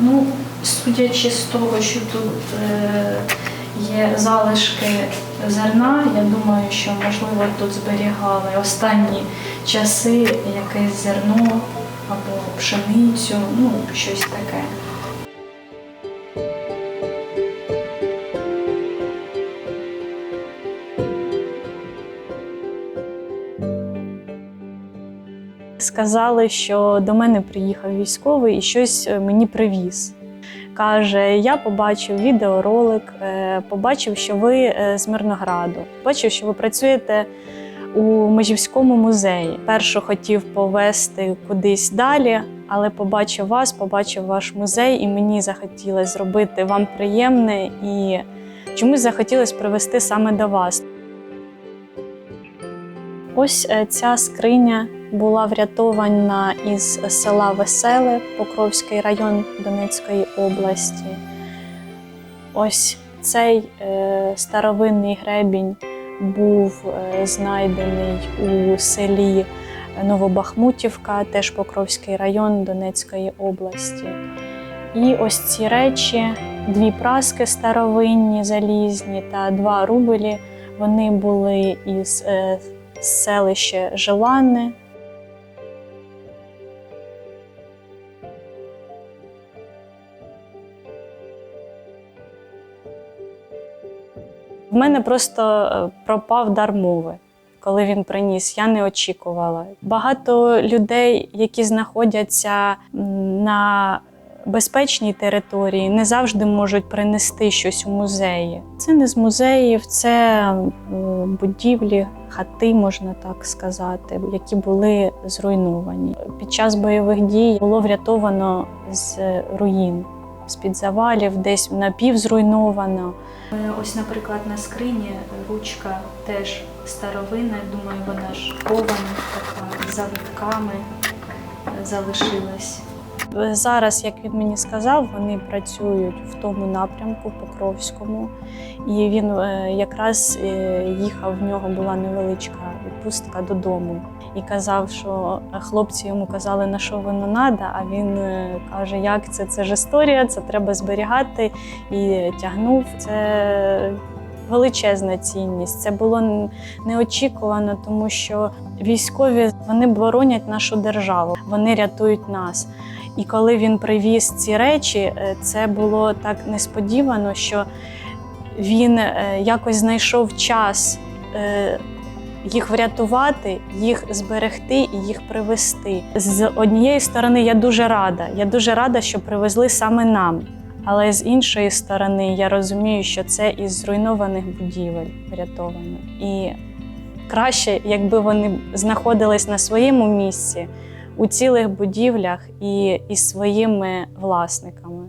Ну, судячи з того, що тут е, є залишки зерна, я думаю, що можливо тут зберігали останні часи якесь зерно або пшеницю, ну щось таке. Сказали, що до мене приїхав військовий і щось е, мені привіз. Каже: я побачив відеоролик, е, побачив, що ви е, з Мирнограду, бачив, що ви працюєте у Межівському музеї. Першу хотів повезти кудись далі, але побачив вас, побачив ваш музей, і мені захотілося зробити вам приємне і чомусь захотілося привезти саме до вас. Ось ця скриня була врятована із села Веселе, Покровський район Донецької області. Ось цей е, старовинний гребінь був е, знайдений у селі Новобахмутівка, теж Покровський район Донецької області. І ось ці речі, дві праски старовинні, залізні та два рубелі, вони були із е, селища Желанне. В мене просто е, пропав дар мови, коли він приніс. Я не очікувала. Багато людей, які знаходяться на безпечній території, не завжди можуть принести щось у музеї. Це не з музеїв, це будівлі, хати, можна так сказати, які були зруйновані. Під час бойових дій було врятовано з руїн, з-під завалів, десь напівзруйновано. Е, Ось, наприклад, на скрині ручка теж старовина. думаю, вона ж кована, така завитками е, залишилась. Зараз, як він мені сказав, вони працюють в тому напрямку Покровському, і він е, якраз е, їхав, в нього була невеличка відпустка додому. І казав, що хлопці йому казали, на що воно треба, а він е, каже, як це? Це ж історія, це треба зберігати. І тягнув. Це величезна цінність. Це було неочікувано, тому що військові вони боронять нашу державу, вони рятують нас. І коли він привіз ці речі, е, це було так несподівано, що він е, якось знайшов час е, їх врятувати, їх зберегти і їх привезти. З однієї сторони, я дуже рада. Я дуже рада, що привезли саме нам. Але з іншої сторони, я розумію, що це із зруйнованих будівель врятовано. І краще, якби вони знаходились на своєму місці у цілих будівлях і із своїми власниками.